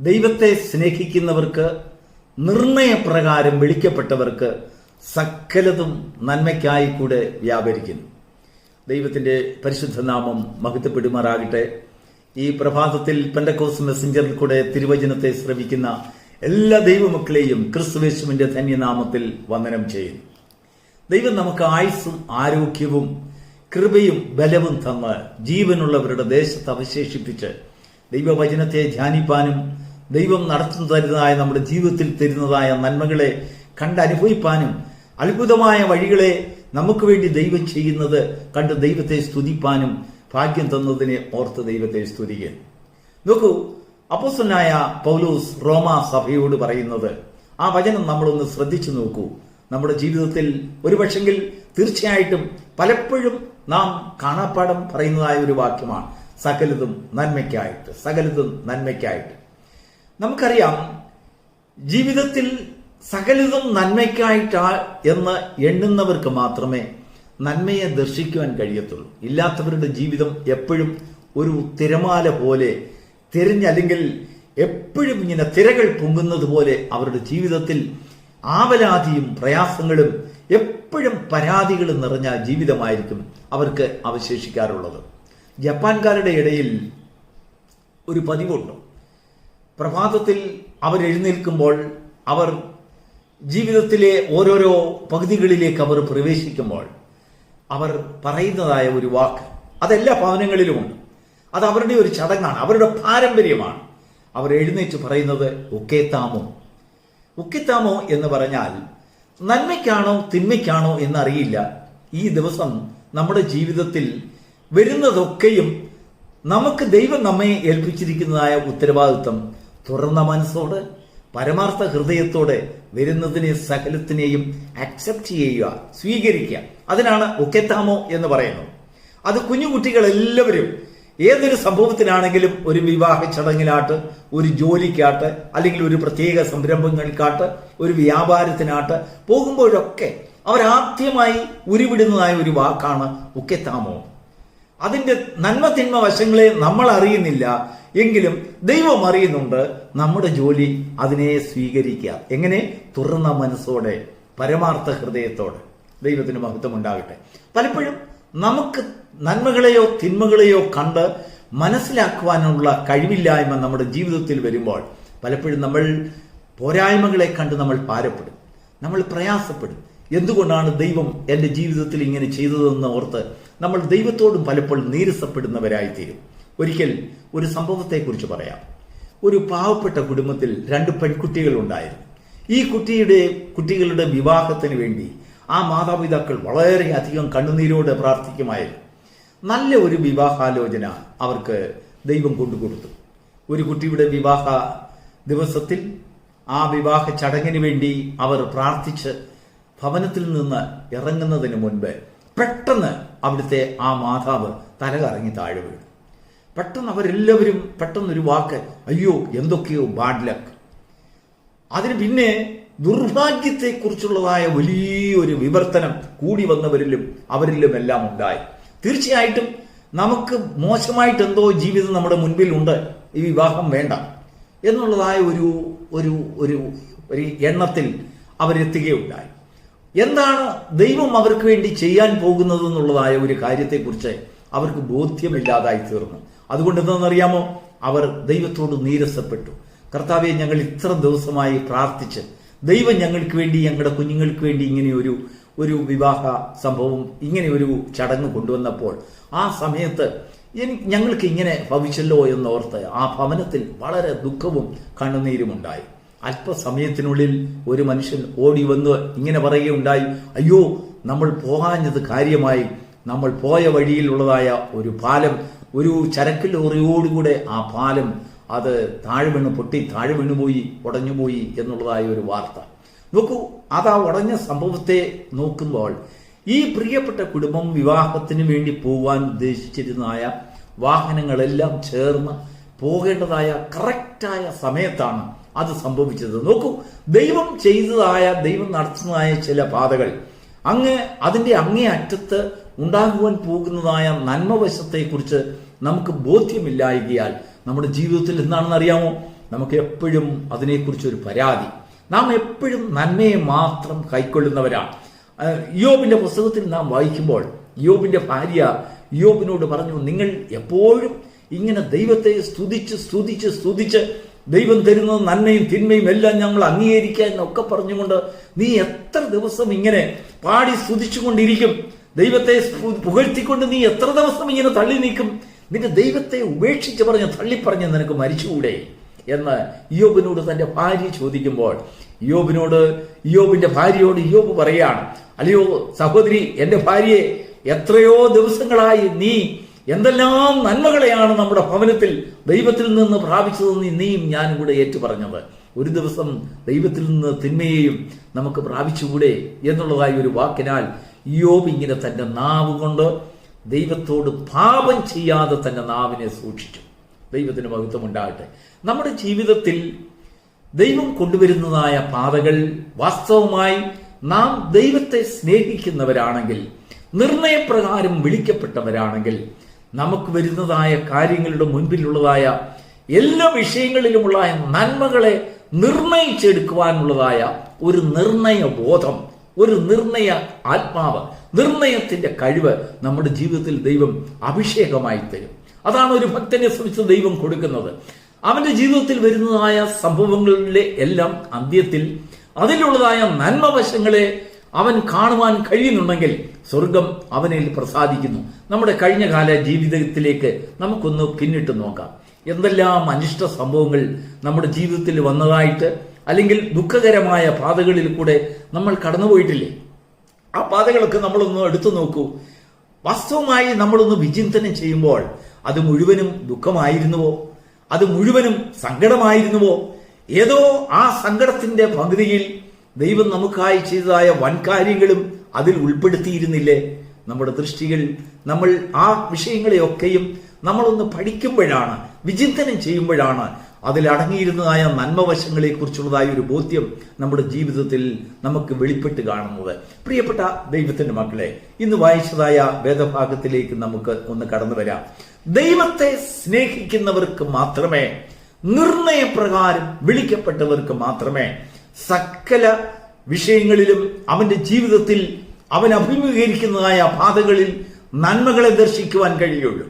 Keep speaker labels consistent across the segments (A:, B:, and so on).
A: ദൈവത്തെ സ്നേഹിക്കുന്നവർക്ക് നിർണയപ്രകാരം വിളിക്കപ്പെട്ടവർക്ക് സകലതും നന്മയ്ക്കായി കൂടെ വ്യാപരിക്കുന്നു. ദൈവത്തിന്റെ പരിശുദ്ധ നാമം മഹത്വപ്പെടുമാറാകട്ടെ. ഈ പ്രഭാതത്തിൽ പെൻഡക്കോസ് മെസ്സഞ്ചറിൽ കൂടെ തിരുവചനത്തെ ശ്രമിക്കുന്ന എല്ലാ ദൈവമക്കളെയും ക്രിസ്തുവേശുവിന്റെ ധന്യനാമത്തിൽ വന്ദനം ചെയ്യുന്നു. ദൈവം നമുക്ക് ആയുസ്സും ആരോഗ്യവും കൃപയും ബലവും തന്ന് ജീവനുള്ളവരുടെ ദേശത്ത് അവശേഷിപ്പിച്ച് ദൈവവചനത്തെ ധ്യാനിപ്പാനും ദൈവം നടത്തുന്നു തരുന്നതായ നമ്മുടെ ജീവിതത്തിൽ തരുന്നതായ നന്മകളെ കണ്ടനുഭവിപ്പാനും അത്ഭുതമായ വഴികളെ നമുക്ക് വേണ്ടി ദൈവം ചെയ്യുന്നത് കണ്ട് ദൈവത്തെ സ്തുതിപ്പാനും ഭാഗ്യം തന്നതിനെ ഓർത്ത് ദൈവത്തെ സ്തുതിക്കുക നോക്കൂ അപ്പോസനായ പൗലൂസ് റോമ സഭയോട് പറയുന്നത് ആ വചനം നമ്മളൊന്ന് ശ്രദ്ധിച്ചു നോക്കൂ. നമ്മുടെ ജീവിതത്തിൽ ഒരുപക്ഷെങ്കിൽ തീർച്ചയായിട്ടും പലപ്പോഴും നാം കാണാപ്പാടം പറയുന്നതായ ഒരു വാക്യമാണ് സകലതും നന്മയ്ക്കായിട്ട് സകലതും നന്മയ്ക്കായിട്ട്. നമുക്കറിയാം ജീവിതത്തിൽ സകലതും നന്മയ്ക്കായിട്ടാ എന്ന് എണ്ണുന്നവർക്ക് മാത്രമേ നന്മയെ ദർശിക്കുവാൻ കഴിയത്തുള്ളൂ. ഇല്ലാത്തവരുടെ ജീവിതം എപ്പോഴും ഒരു തിരമാല പോലെ തിരഞ്ഞല്ലെങ്കിൽ എപ്പോഴും ഇങ്ങനെ തിരകൾ പൊങ്ങുന്നത് പോലെ അവരുടെ ജീവിതത്തിൽ ആവലാതിയും പ്രയാസങ്ങളും എപ്പോഴും പരാതികളും നിറഞ്ഞ ജീവിതമായിരിക്കും അവർക്ക് അവശേഷിക്കാറുള്ളത്. ജപ്പാൻകാരുടെ ഇടയിൽ ഒരു പതിവുണ്ട്. പ്രഭാതത്തിൽ അവർ എഴുന്നേൽക്കുമ്പോൾ അവർ ജീവിതത്തിലെ ഓരോരോ പകുതികളിലേക്ക് അവർ പ്രവേശിക്കുമ്പോൾ അവർ പറയുന്നതായ ഒരു വാക്ക്. അതെല്ലാ ഭവനങ്ങളിലുമുണ്ട്. അത് അവരുടെ ഒരു ചടങ്ങാണ്. അവരുടെ പാരമ്പര്യമാണ്. അവർ എഴുന്നേറ്റ് പറയുന്നത് ഒക്കേത്താമോ ഉക്കിത്താമോ എന്ന് പറഞ്ഞാൽ നന്മയ്ക്കാണോ തിന്മയ്ക്കാണോ എന്നറിയില്ല. ഈ ദിവസം നമ്മുടെ ജീവിതത്തിൽ വരുന്നതൊക്കെയും നമുക്ക് ദൈവം നമ്മെ ഏൽപ്പിച്ചിരിക്കുന്നതായ ഉത്തരവാദിത്വം തുറന്ന മനസ്സോട് പരമാർത്ഥ ഹൃദയത്തോടെ വരുന്നതിനെ സകലത്തിനെയും അക്സെപ്റ്റ് ചെയ്യുക സ്വീകരിക്കുക. അതിനാണ് ഒക്കെത്താമോ എന്ന് പറയുന്നത്. അത് കുഞ്ഞു കുട്ടികളെല്ലാവരും ഏതൊരു സംഭവത്തിനാണെങ്കിലും ഒരു വിവാഹ ചടങ്ങിലാട്ട് ഒരു ജോലിക്കാട്ട് അല്ലെങ്കിൽ ഒരു പ്രത്യേക സംരംഭങ്ങൾക്കാട്ട് ഒരു വ്യാപാരത്തിനാട്ട് പോകുമ്പോഴൊക്കെ അവരാദ്യമായി ഉരുവിടുന്നതായ ഒരു വാക്കാണ് ഉക്കെത്താമോ അതിന്റെ നന്മ തിന്മ വശങ്ങളെ നമ്മൾ അറിയുന്നില്ല എങ്കിലും ദൈവം അറിയുന്നുണ്ട് നമ്മുടെ ജോലി അതിനെ സ്വീകരിക്കുക. എങ്ങനെ? തുറന്ന മനസ്സോടെ പരമാർത്ഥ ഹൃദയത്തോടെ. ദൈവത്തിന് മഹത്വം ഉണ്ടാകട്ടെ പലപ്പോഴും നമുക്ക് നന്മകളെയോ തിന്മകളെയോ കണ്ട് മനസ്സിലാക്കുവാനുള്ള കഴിവില്ലായ്മ നമ്മുടെ ജീവിതത്തിൽ വരുമ്പോൾ പലപ്പോഴും നമ്മൾ പോരായ്മകളെ കണ്ട് നമ്മൾ പാരപ്പെടും നമ്മൾ പ്രയാസപ്പെടും. എന്തുകൊണ്ടാണ് ദൈവം എന്റെ ജീവിതത്തിൽ ഇങ്ങനെ ചെയ്തതെന്ന് ഓർത്ത് നമ്മൾ ദൈവത്തോടും പലപ്പോഴും നീരസപ്പെടുന്നവരായിത്തീരും. ഒരിക്കൽ ഒരു സംഭവത്തെക്കുറിച്ച് പറയാം. ഒരു പാവപ്പെട്ട കുടുംബത്തിൽ രണ്ട് പെൺകുട്ടികൾ ഉണ്ടായിരുന്നു ഈ കുട്ടിയുടെ കുട്ടികളുടെ വിവാഹത്തിന് വേണ്ടി ആ മാതാപിതാക്കൾ വളരെയധികം കണ്ണുനീരോടെ പ്രാർത്ഥിക്കുമായിരുന്നു. നല്ല ഒരു വിവാഹാലോചന അവർക്ക് ദൈവം കൊണ്ടുകൊടുത്തു. ഒരു കുട്ടിയുടെ വിവാഹ ദിവസത്തിൽ ആ വിവാഹ ചടങ്ങിന് വേണ്ടി അവർ പ്രാർത്ഥിച്ച് ഭവനത്തിൽ നിന്ന് ഇറങ്ങുന്നതിന് മുൻപ് പെട്ടെന്ന് അവിടുത്തെ ആ മാതാവ് തലകറങ്ങി താഴെ വീണു. പെട്ടെന്ന് അവരെല്ലാവരും പെട്ടെന്നൊരു വാക്ക് അയ്യോ എന്തൊക്കെയോ ബാഡ് ലക്ക് അതിന് പിന്നെ ദുർഭാഗ്യത്തെക്കുറിച്ചുള്ളതായ വലിയൊരു വിവർത്തനം കൂടി വന്നവരിലും അവരിലും എല്ലാം ഉണ്ടായി. തീർച്ചയായിട്ടും നമുക്ക് മോശമായിട്ട് എന്തോ ജീവിതം നമ്മുടെ മുൻപിൽ ഉണ്ട് ഈ വിവാഹം വേണ്ട എന്നുള്ളതായ ഒരു ഒരു ഒരു ഒരു എണ്ണത്തിൽ അവരെത്തുകയുണ്ടായി. എന്താണ് ദൈവം അവർക്ക് വേണ്ടി ചെയ്യാൻ പോകുന്നത് എന്നുള്ളതായ ഒരു കാര്യത്തെക്കുറിച്ച് അവർക്ക് ബോധ്യമില്ലാതായി തീർന്നു. അതുകൊണ്ട് എന്താണെന്നറിയാമോ അവർ ദൈവത്തോട് നീരസപ്പെട്ടു. കർത്താവെ ഞങ്ങൾ ഇത്ര ദിവസമായി പ്രാർത്ഥിച്ച് ദൈവം ഞങ്ങൾക്ക് വേണ്ടി ഞങ്ങളുടെ കുഞ്ഞുങ്ങൾക്ക് വേണ്ടി ഇങ്ങനെ ഒരു ഒരു വിവാഹ സംഭവം ഇങ്ങനെ ഒരു ചടങ്ങ് കൊണ്ടുവന്നപ്പോൾ ആ സമയത്ത് ഞങ്ങൾക്ക് ഇങ്ങനെ ഭവിച്ചല്ലോ എന്നോർത്ത് ആ ഭവനത്തിൽ വളരെ ദുഃഖവും കണ്ണുനീരുമുണ്ടായി. അല്പസമയത്തിനുള്ളിൽ ഒരു മനുഷ്യൻ ഓടി വന്ന് ഇങ്ങനെ പറയുകയുണ്ടായി അയ്യോ നമ്മൾ പോകാഞ്ഞത് കാര്യമായി നമ്മൾ പോയ വഴിയിലുള്ളതായ ഒരു പാലം ഒരു ചരക്ക് ലോറിയോടുകൂടെ ആ പാലം അത് താഴെ വീണ് പൊട്ടി താഴെ വീണുപോയി ഉടഞ്ഞുപോയി എന്നുള്ളതായ ഒരു വാർത്ത. നോക്കൂ അത് ആ ഉടഞ്ഞ സംഭവത്തെ നോക്കുമ്പോൾ ഈ പ്രിയപ്പെട്ട കുടുംബം വിവാഹത്തിന് വേണ്ടി പോകാൻ ഉദ്ദേശിച്ചിരുന്നതായ വാഹനങ്ങളെല്ലാം ചേർന്ന് പോകേണ്ടതായ കറക്റ്റായ സമയത്താണ് അത് സംഭവിച്ചത്. നോക്കൂ ദൈവം ചെയ്തതായ ദൈവം നടത്തുന്നതായ ചില പാതകൾ. അങ്ങ് അതിന്റെ അങ്ങേ അറ്റത്ത് ഉണ്ടാകുവാൻ പോകുന്നതായ നന്മവശത്തെക്കുറിച്ച് നമുക്ക് ബോധ്യമില്ലായകയാൽ നമ്മുടെ ജീവിതത്തിൽ എന്താണെന്ന് അറിയാമോ? നമുക്ക് എപ്പോഴും അതിനെക്കുറിച്ച് ഒരു പരാതി. നാം എപ്പോഴും നന്മയെ മാത്രം കൈക്കൊള്ളുന്നവരാണ്. യോബിന്റെ പുസ്തകത്തിൽ നാം വായിക്കുമ്പോൾ യോബിന്റെ ഭാര്യ യോബിനോട് പറഞ്ഞു നിങ്ങൾ എപ്പോഴും ഇങ്ങനെ ദൈവത്തെ സ്തുതിച്ച് സ്തുതിച്ച് സ്തുതിച്ച് ദൈവം തരുന്ന നന്മയും തിന്മയും എല്ലാം ഞങ്ങൾ അംഗീകരിക്കുക എന്നൊക്കെ പറഞ്ഞുകൊണ്ട് നീ എത്ര ദിവസം ഇങ്ങനെ പാടി സ്തുതിച്ചുകൊണ്ടിരിക്കും. ദൈവത്തെ പുകഴ്ത്തിക്കൊണ്ട് നീ എത്ര ദിവസം ഇങ്ങനെ തള്ളി നീക്കും? നിന്റെ ദൈവത്തെ ഉപേക്ഷിച്ച് പറഞ്ഞ് തള്ളിപ്പറഞ്ഞ് നിനക്ക് മരിച്ചുകൂടെ? എന്ന് യോബിനോട് തന്റെ ഭാര്യ ചോദിക്കുമ്പോൾ യോബിനോട് യോബിന്റെ ഭാര്യയോട് യോബ് പറയാണ് അല്ലയോ സഹോദരി എന്റെ ഭാര്യയെ എത്രയോ ദിവസങ്ങളായി നീ എന്തെല്ലാം നന്മകളെയാണ് നമ്മുടെ ഭവനത്തിൽ ദൈവത്തിൽ നിന്ന് പ്രാപിച്ചതെന്ന് നീയും ഞാനും കൂടെ ഏറ്റുപറഞ്ഞത്. ഒരു ദിവസം ദൈവത്തിൽ നിന്ന് തിന്മയെയും നമുക്ക് പ്രാപിച്ചുകൂടെ? എന്നുള്ളതായി ഒരു വാക്കിനാൽ യോബ് ഇങ്ങനെ തന്റെ നാവ് കൊണ്ട് ദൈവത്തോട് പാപം ചെയ്യാതെ തന്റെ നാവിനെ സൂക്ഷിച്ചു. ദൈവത്തിന് മഹത്വം ഉണ്ടാകട്ടെ നമ്മുടെ ജീവിതത്തിൽ ദൈവം കൊണ്ടുവരുന്നതായ പാതകൾ വാസ്തവമായി നാം ദൈവത്തെ സ്നേഹിക്കുന്നവരാണെങ്കിൽ നിർണയപ്രകാരം വിളിക്കപ്പെട്ടവരാണെങ്കിൽ നമുക്ക് വരുന്നതായ കാര്യങ്ങളുടെ മുൻപിലുള്ളതായ എല്ലാ വിഷയങ്ങളിലുമുള്ള നന്മകളെ നിർണയിച്ചെടുക്കുവാനുള്ളതായ ഒരു നിർണയ ബോധം ഒരു നിർണയ ആത്മാവ് നിർണയത്തിന്റെ കഴിവ് നമ്മുടെ ജീവിതത്തിൽ ദൈവം അഭിഷേകമായി തരും. അതാണ് ഒരു ഭക്തനെ സംബന്ധിച്ച് ദൈവം കൊടുക്കുന്നത്. അവന്റെ ജീവിതത്തിൽ വരുന്നതായ സംഭവങ്ങളിലെ എല്ലാം അന്ത്യത്തിൽ അതിലുള്ളതായ നന്മവശങ്ങളെ അവൻ കാണുവാൻ കഴിയുന്നുണ്ടെങ്കിൽ സ്വർഗം അവനിൽ പ്രസാദിക്കുന്നു. നമ്മുടെ കഴിഞ്ഞകാല ജീവിതത്തിലേക്ക് നമുക്കൊന്ന് പിന്നിട്ട് നോക്കാം. എന്തെല്ലാം അനിഷ്ട സംഭവങ്ങൾ നമ്മുടെ ജീവിതത്തിൽ വന്നതായിട്ട് അല്ലെങ്കിൽ ദുഃഖകരമായ പാതകളിൽ കൂടെ നമ്മൾ കടന്നുപോയിട്ടില്ലേ? ആ പാതകളൊക്കെ നമ്മളൊന്ന് എടുത്തു നോക്കൂ. വാസ്തവമായി നമ്മളൊന്ന് വിചിന്തനം ചെയ്യുമ്പോൾ അത് മുഴുവനും ദുഃഖമായിരുന്നുവോ? അത് മുഴുവനും സങ്കടമായിരുന്നുവോ? ഏതോ ആ സങ്കടത്തിന്റെ പകുതിയിൽ ദൈവം നമുക്കായി ചെയ്തതായ വൻകാര്യങ്ങളും അതിൽ ഉൾപ്പെടുത്തിയിരുന്നില്ലേ? നമ്മുടെ ദൃഷ്ടികൾ നമ്മൾ ആ വിഷയങ്ങളെയൊക്കെയും നമ്മളൊന്ന് പഠിക്കുമ്പോഴാണ് വിചിന്തനം ചെയ്യുമ്പോഴാണ് അതിൽ അടങ്ങിയിരുന്നതായ നന്മവശങ്ങളെ കുറിച്ചുള്ളതായ ഒരു ബോധ്യം നമ്മുടെ ജീവിതത്തിൽ നമുക്ക് വെളിപ്പെട്ട് കാണുന്നത്. പ്രിയപ്പെട്ട ദൈവത്തിന്റെ മക്കളെ ഇന്ന് വായിച്ചതായ വേദഭാഗത്തിലേക്ക് നമുക്ക് ഒന്ന് കടന്നു വരാം. ദൈവത്തെ സ്നേഹിക്കുന്നവർക്ക് മാത്രമേ നിർണയപ്രകാരം വിളിക്കപ്പെട്ടവർക്ക് മാത്രമേ സകല വിഷയങ്ങളിലും അവന്റെ ജീവിതത്തിൽ അവൻ അഭിമുഖീകരിക്കുന്നതായ പാതകളിൽ നന്മകളെ ദർശിക്കുവാൻ കഴിയുള്ളൂ.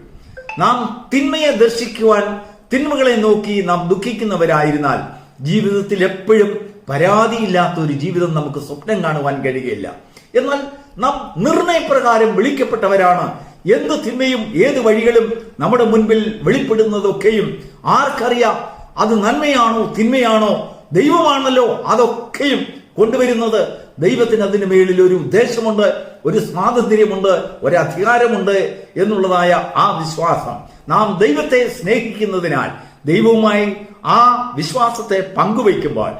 A: നാം തിന്മയെ ദർശിക്കുവാൻ തിന്മകളെ നോക്കി നാം ദുഃഖിക്കുന്നവരായിരുന്നാൽ ജീവിതത്തിൽ എപ്പോഴും പരാതിയില്ലാത്ത ഒരു ജീവിതം നമുക്ക് സ്വപ്നം കാണുവാൻ കഴിയുകയില്ല. എന്നാൽ നാം നിർണയപ്രകാരം വിളിക്കപ്പെട്ടവരാണ്. എന്ത് തിന്മയും ഏത് വഴികളും നമ്മുടെ മുൻപിൽ വെളിപ്പെടുന്നതൊക്കെയും ആർക്കറിയാം. അത് നന്മയാണോ തിന്മയാണോ ദൈവമാണല്ലോ അതൊക്കെയും കൊണ്ടുവരുന്നത്. ദൈവത്തിന് അതിന് മേളിൽ ഒരു ഉദ്ദേശമുണ്ട് ഒരു സ്വാതന്ത്ര്യമുണ്ട് ഒരു അധികാരമുണ്ട് എന്നുള്ളതായ ആ വിശ്വാസം. നാം ദൈവത്തെ സ്നേഹിക്കുന്നതിനാൽ ദൈവവുമായി ആ വിശ്വാസത്തെ പങ്കുവയ്ക്കുമ്പോൾ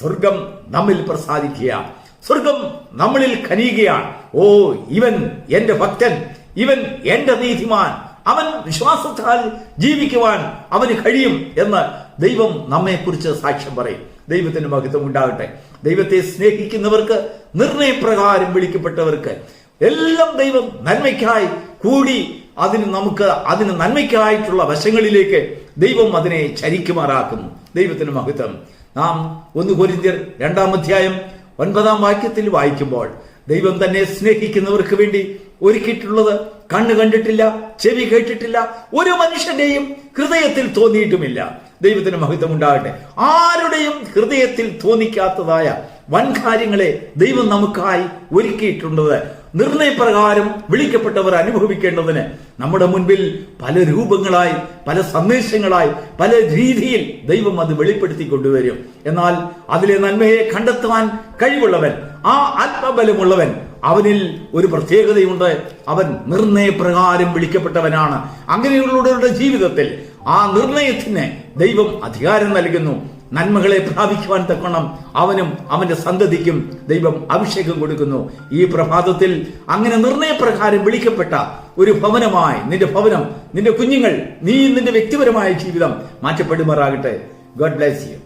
A: സ്വർഗം നമ്മിൽ പ്രസാദിക്കുക. സ്വർഗം നമ്മളിൽ ഖനിയുകയാണ് ഓ ഇവൻ എന്റെ ഭക്തൻ ഇവൻ എന്റെ നീതിമാൻ അവൻ വിശ്വാസത്താൽ ജീവിക്കുവാൻ അവന് കഴിയും എന്ന് ദൈവം നമ്മെക്കുറിച്ച് സാക്ഷ്യം പറയും. ദൈവത്തിന് മഹത്വം ഉണ്ടാകട്ടെ. ദൈവത്തെ സ്നേഹിക്കുന്നവർക്ക് നിർണയപ്രകാരം വിളിക്കപ്പെട്ടവർക്ക് എല്ലാം ദൈവം നന്മയ്ക്കായി കൂടി അതിന് നമുക്ക് അതിന് നന്മയ്ക്കായിട്ടുള്ള വശങ്ങളിലേക്ക് ദൈവം അതിനെ ചരിക്കുമാറാക്കുന്നു. ദൈവത്തിന് മഹത്വം. നാം ഒന്ന് കൊരിന്ത്യർ രണ്ടാം അധ്യായം ഒൻപതാം വാക്യത്തിൽ വായിക്കുമ്പോൾ ദൈവം തന്നെ സ്നേഹിക്കുന്നവർക്ക് വേണ്ടി ഒരുക്കിയിട്ടുള്ളത് കണ്ണ് കണ്ടിട്ടില്ല ചെവി കേട്ടിട്ടില്ല ഒരു മനുഷ്യന്റെയും ഹൃദയത്തിൽ തോന്നിയിട്ടുമില്ല. ദൈവത്തിന് മഹത്വം ഉണ്ടാകട്ടെ. ആരുടെയും ഹൃദയത്തിൽ തോന്നിക്കാത്തതായ വൻ കാര്യങ്ങളെ ദൈവം നമുക്കായി ഒരുക്കിയിട്ടുള്ളത് നിർണയപ്രകാരം വിളിക്കപ്പെട്ടവർ അനുഭവിക്കേണ്ടതിന് നമ്മുടെ മുൻപിൽ പല രൂപങ്ങളായി പല സന്ദേശങ്ങളായി പല രീതിയിൽ ദൈവം അത് വെളിപ്പെടുത്തി കൊണ്ടുവരും എന്നാൽ അതിലെ നന്മയെ കണ്ടെത്തുവാൻ കഴിവുള്ളവൻ ആ ആത്മബലമുള്ളവൻ അവനിൽ ഒരു പ്രത്യേകതയുണ്ട്. അവൻ നിർണയപ്രകാരം വിളിക്കപ്പെട്ടവനാണ്. അങ്ങനെയുള്ളവരുടെ ജീവിതത്തിൽ ആ നിർണയത്തിന് ദൈവം അധികാരം നൽകുന്നു. നന്മകളെ പ്രാപിക്കുവാൻ തക്കണം അവനും അവന്റെ സന്തതിക്കും ദൈവം അഭിഷേകം കൊടുക്കുന്നു. ഈ പ്രഭാതത്തിൽ അങ്ങനെ നിർണയപ്രകാരം വിളിക്കപ്പെട്ട ഒരു ഭവനമായി നിന്റെ ഭവനം നിന്റെ കുഞ്ഞുങ്ങൾ നീ നിന്റെ വ്യക്തിപരമായ ജീവിതം മാറ്റപ്പെടുമാറാകട്ടെ. God bless you